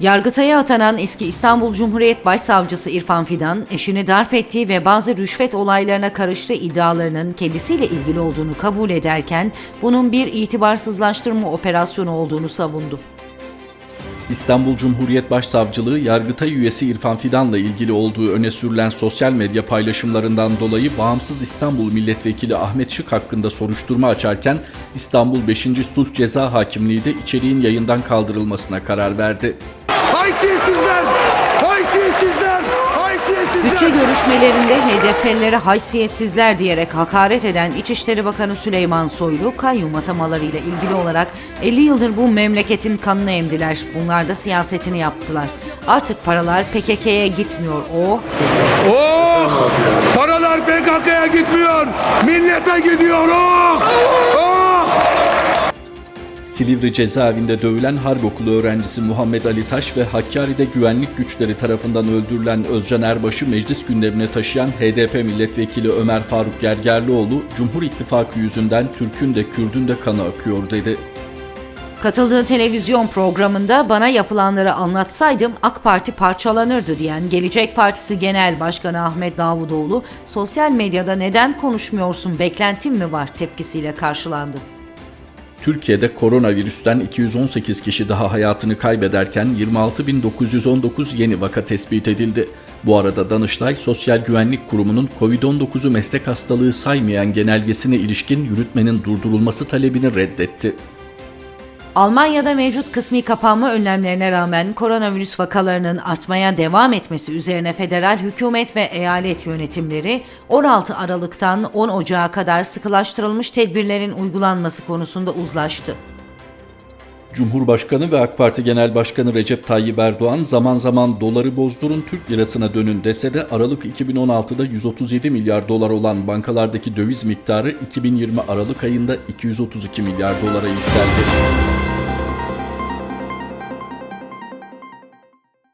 Yargıtay'a atanan eski İstanbul Cumhuriyet Başsavcısı İrfan Fidan, eşini darp ettiği ve bazı rüşvet olaylarına karıştığı iddialarının kendisiyle ilgili olduğunu kabul ederken, bunun bir itibarsızlaştırma operasyonu olduğunu savundu. İstanbul Cumhuriyet Başsavcılığı Yargıtay üyesi İrfan Fidan'la ilgili olduğu öne sürülen sosyal medya paylaşımlarından dolayı bağımsız İstanbul Milletvekili Ahmet Şık hakkında soruşturma açarken İstanbul 5. Sulh Ceza Hakimliği de içeriğin yayından kaldırılmasına karar verdi. Haysiyetsizler! Bütçe görüşmelerinde HDP'lilere haysiyetsizler diyerek hakaret eden İçişleri Bakanı Süleyman Soylu, kayyum atamalarıyla ilgili olarak 50 yıldır bu memleketin kanını emdiler. Bunlar da siyasetini yaptılar. Artık paralar PKK'ye gitmiyor. O. Oh! Paralar PKK'ya gitmiyor! Millete gidiyor! Oh! Oh! Silivri cezaevinde dövülen harp okulu öğrencisi Muhammed Ali Taş ve Hakkari'de güvenlik güçleri tarafından öldürülen Özcan Erbaş'ı meclis gündemine taşıyan HDP milletvekili Ömer Faruk Gergerlioğlu, Cumhur İttifakı yüzünden Türk'ün de Kürd'ün de kanı akıyor dedi. Katıldığı televizyon programında bana yapılanları anlatsaydım AK Parti parçalanırdı diyen Gelecek Partisi Genel Başkanı Ahmet Davutoğlu, sosyal medyada neden konuşmuyorsun beklentin mi var tepkisiyle karşılandı. Türkiye'de koronavirüsten 218 kişi daha hayatını kaybederken 26.919 yeni vaka tespit edildi. Bu arada Danıştay, Sosyal Güvenlik Kurumu'nun COVID-19'u meslek hastalığı saymayan genelgesine ilişkin yürütmenin durdurulması talebini reddetti. Almanya'da mevcut kısmi kapanma önlemlerine rağmen koronavirüs vakalarının artmaya devam etmesi üzerine federal hükümet ve eyalet yönetimleri 16 Aralık'tan 10 Ocağı kadar sıkılaştırılmış tedbirlerin uygulanması konusunda uzlaştı. Cumhurbaşkanı ve AK Parti Genel Başkanı Recep Tayyip Erdoğan zaman zaman doları bozdurun Türk lirasına dönün dese de Aralık 2016'da 137 milyar dolar olan bankalardaki döviz miktarı 2020 Aralık ayında 232 milyar dolara yükseldi.